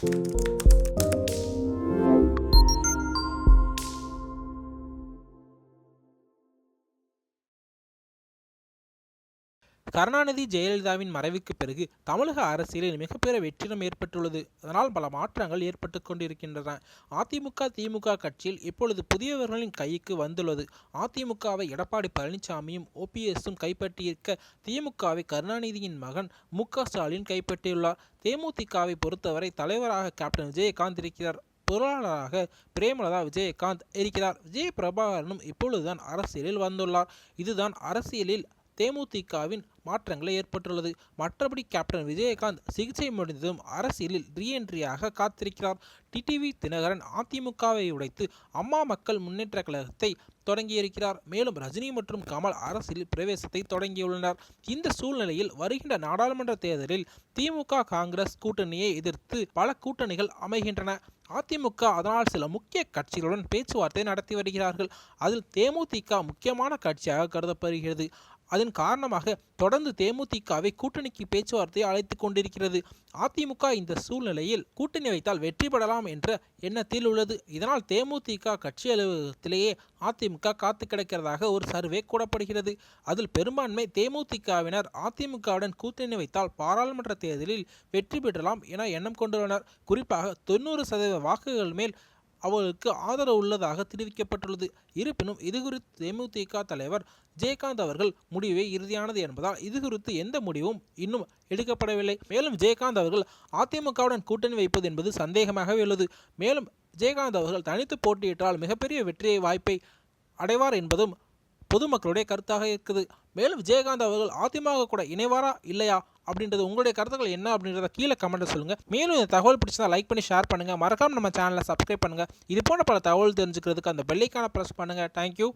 Música Karunanidhi ஜெயலலிதாவின் மறைவுக்கு பிறகு தமிழக அரசியலில் மிகப்பெரிய வெற்றிடம் ஏற்பட்டுள்ளது. அதனால் பல மாற்றங்கள் ஏற்பட்டு கொண்டிருக்கின்றன. அதிமுக திமுக கட்சியில் இப்பொழுது புதியவர்களின் கைக்கு வந்துள்ளது. அதிமுகவை எடப்பாடி பழனிசாமியும் ஓபிஎஸும் கைப்பற்றியிருக்க திமுகவை கருணாநிதியின் மகன் மு. ஸ்டாலின் கைப்பற்றியுள்ளார். தேமுதிகவை பொறுத்தவரை தலைவராக கேப்டன் விஜயகாந்த் இருக்கிறார். பொருளாளராக பிரேமலதா விஜயகாந்த் இருக்கிறார். விஜய் பிரபாகரனும் இப்பொழுதுதான் அரசியலில் வந்துள்ளார். இதுதான் அரசியலில் தேமுதிகவின் மாற்றங்களை ஏற்பட்டுள்ளது. மற்றபடி கேப்டன் விஜயகாந்த் சிகிச்சை முடிந்ததும் அரசியலில் ரீஎன்ட்ரியாக காத்திருக்கிறார். டிடிவி தினகரன் அதிமுகவை உடைத்து அம்மா மக்கள் முன்னேற்ற கழகத்தை தொடங்கியிருக்கிறார். மேலும் ரஜினி மற்றும் கமல் அரசியல் பிரவேசத்தை தொடங்கியுள்ளனர். இந்த சூழ்நிலையில் வருகின்ற நாடாளுமன்ற தேர்தலில் திமுக காங்கிரஸ் கூட்டணியை எதிர்த்து பல கூட்டணிகள் அமைகின்றன. அதிமுக அதனால் சில முக்கிய கட்சிகளுடன் பேச்சுவார்த்தை நடத்தி வருகிறார்கள். அதில் தேமுதிக முக்கியமான கட்சியாக கருதப்படுகிறது. அதன் காரணமாக தொடர்ந்து தேமுதிகவை கூட்டணிக்கு பேச்சுவார்த்தை அழைத்து கொண்டிருக்கிறது. அதிமுக இந்த சூழ்நிலையில் கூட்டணி வைத்தால் வெற்றி பெறலாம் என்ற எண்ணத்தில் உள்ளது. இதனால் தேமுதிக கட்சி அலுவலகத்திலேயே அதிமுக காத்து கிடக்கிறதாக ஒரு சர்வே கூறப்படுகிறது. அதில் பெரும்பான்மை தேமுதிகவினர் அதிமுகவுடன் கூட்டணி வைத்தால் பாராளுமன்ற தேர்தலில் வெற்றி பெறலாம் என எண்ணம் கொண்டுள்ளனர். குறிப்பாக தொண்ணூறு சதவீத வாக்குகள் மேல் அவர்களுக்கு ஆதரவு உள்ளதாக தெரிவிக்கப்பட்டுள்ளது. இருப்பினும் இதுகுறித்து தேமுதிக தலைவர் ஜெயகாந்த் அவர்கள் முடிவே இறுதியானது என்பதால் இது குறித்து எந்த முடிவும் இன்னும் எடுக்கப்படவில்லை. மேலும் ஜெயகாந்த் அவர்கள் அதிமுகவுடன் கூட்டணி வைப்பது என்பது சந்தேகமாகவே உள்ளது. மேலும் ஜெயகாந்த் அவர்கள் தனித்து போட்டியிட்டால் மிகப்பெரிய வெற்றியை வாய்ப்பை அடைவார் என்பதும் பொதுமக்களுடைய கருத்தாக இருக்குது. மேலும் விஜயகாந்த் அவர்கள் அதிமுக கூட இணைவாரா இல்லையா? அப்படின்றது உங்களுடைய கருத்துக்கள் என்ன அப்படின்றத கீழே கமெண்ட்டில் சொல்லுங்கள் மேலும் இந்த தகவல் பிடிச்சதா லைக் பண்ணி ஷேர் பண்ணுங்கள் மறக்காமல் நம்ம சேனலை சப்ஸ்கிரைப் பண்ணுங்கள் இது போன்ற பல தகவல் தெரிஞ்சுக்கிறதுக்கு அந்த பெல்லைக்கான ப்ரெஸ் பண்ணுங்கள் தேங்க்யூ